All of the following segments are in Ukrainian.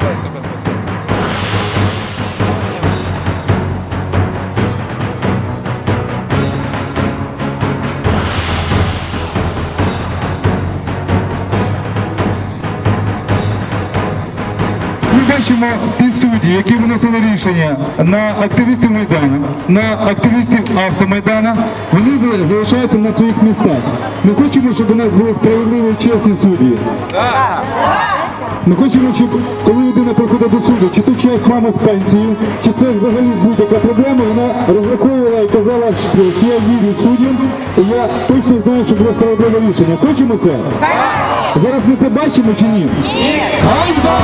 Сядьте без бачимо ті судді, які виносили рішення на активістів Майдану, на активістів автомайдана, вони за- залишаються на своїх містах. Ми хочемо, щоб у нас були справедливі і чесні судді. Ми хочемо, щоб коли людина приходить до суду, чи то чиясь мама з пенсії, чи це взагалі будь-яка проблема, вона розраховувала і казала, що я вірю суддям, і я точно знаю, що буде справедливе рішення. Хочемо це? Зараз ми це бачимо чи ні? Ні! Ганьба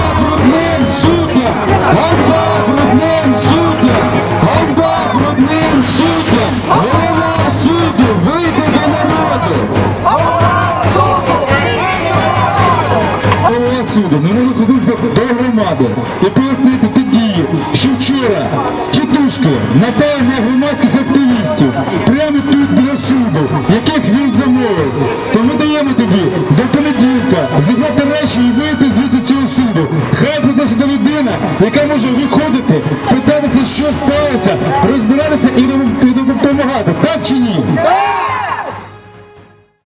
звернутися до громади і пояснити ті дії, що вчора тітушки напали на громадських активістів прямо тут біля суду, яких він замовив. То ми даємо тобі до понеділка зібрати речі і вийти звідси цього суду. Хай сюди людина, яка може виходити, питатися, що сталося, розбиратися і допомагати. Так чи ні?